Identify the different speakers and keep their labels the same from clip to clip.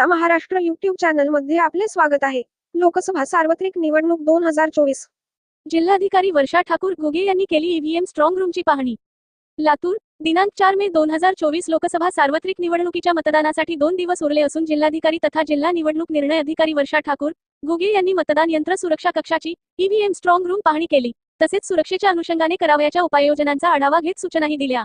Speaker 1: आपला महाराष्ट्र युट्यूब चॅनलमध्ये आपले स्वागत आहे. लोकसभा सार्वत्रिक निवडणूक दोन हजार चोवीस.
Speaker 2: जिल्हाधिकारी वर्षा ठाकूर घुगे यांनी केली ईव्हीएम स्ट्रॉंग रूमची पाहणी. लातूर दिनांक चार मे दोन हजार चोवीस लोकसभा सार्वत्रिक निवडणुकीच्या मतदानासाठी दोन दिवस उरले असून जिल्हाधिकारी तथा जिल्हा निवडणूक निर्णय अधिकारी वर्षा ठाकूर घुगे यांनी मतदान यंत्र सुरक्षा कक्षाची ईव्हीएम स्ट्रॉंग रूम पाहणी केली. तसेच सुरक्षेच्या अनुषंगाने करावयाच्या उपाययोजनांचा आढावा घेत सूचनाही दिल्या.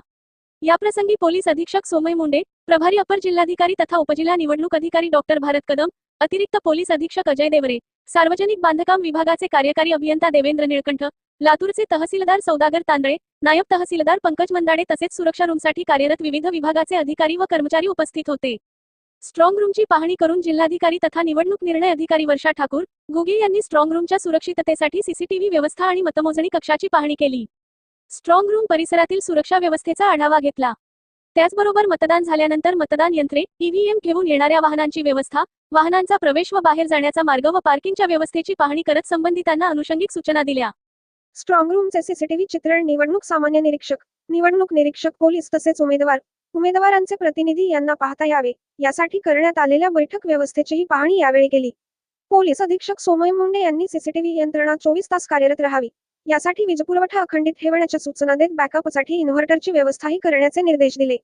Speaker 2: याप्रसंगी पोलीस अधीक्षक सोमय मुंडे प्रभारी अपर जिल्हाधिकारी तथा उपजिल्हा निवडणूक अधिकारी डॉक्टर भारत कदम अतिरिक्त पोलीस अधीक्षक अजय देवरे सार्वजनिक बांधकाम विभागाचे कार्यकारी अभियंता देवेंद्र निळकंठ लातूरचे तहसीलदार सौदागर तांदळे नायब तहसीलदार पंकज मंदाडे तसेच सुरक्षा रूमसाठी कार्यरत विविध विभागाचे अधिकारी व कर्मचारी उपस्थित होते. स्ट्रॉंग रूमची पाहणी करून जिल्हाधिकारी तथा निवडणूक निर्णय अधिकारी वर्षा ठाकूर गुगे यांनी स्ट्रॉंग रूमच्या सुरक्षिततेसाठी सीसीटीव्ही व्यवस्था आणि मतमोजणी कक्षाची पाहणी केली. स्ट्रॉंग रूम परिसरातील सुरक्षा व्यवस्थेचा आढावा घेतला. त्याचबरोबर मतदान झाल्यानंतर मतदान यंत्रे ईव्हीएम घेऊन येणाऱ्या वाहनांची व्यवस्था वाहनांचा प्रवेश व बाहेर जाण्याचा मार्ग व पार्किंगच्या व्यवस्थेची पाहणी करत संबंधितांना अनुषंगिक सूचना दिल्या.
Speaker 1: स्ट्रॉंग रूमचे सीसीटीव्ही चित्रण निवडणूक सामान्य निरीक्षक निवडणूक निरीक्षक पोलीस तसेच उमेदवार उमेदवारांचे प्रतिनिधी यांना पाहता यावे यासाठी करण्यात आलेल्या बैठक व्यवस्थेचीही पाहणी यावेळी केली. पोलीस अधीक्षक सोमय मुंडे यांनी सीसीटीव्ही यंत्रणा चोवीस तास कार्यरत राहावी यासाठी वीजपुरवठा अखंडित ठेवण्याच्या सूचना देत बॅकअपसाठी इन्व्हर्टरची व्यवस्थाही करण्याचे निर्देश दिले.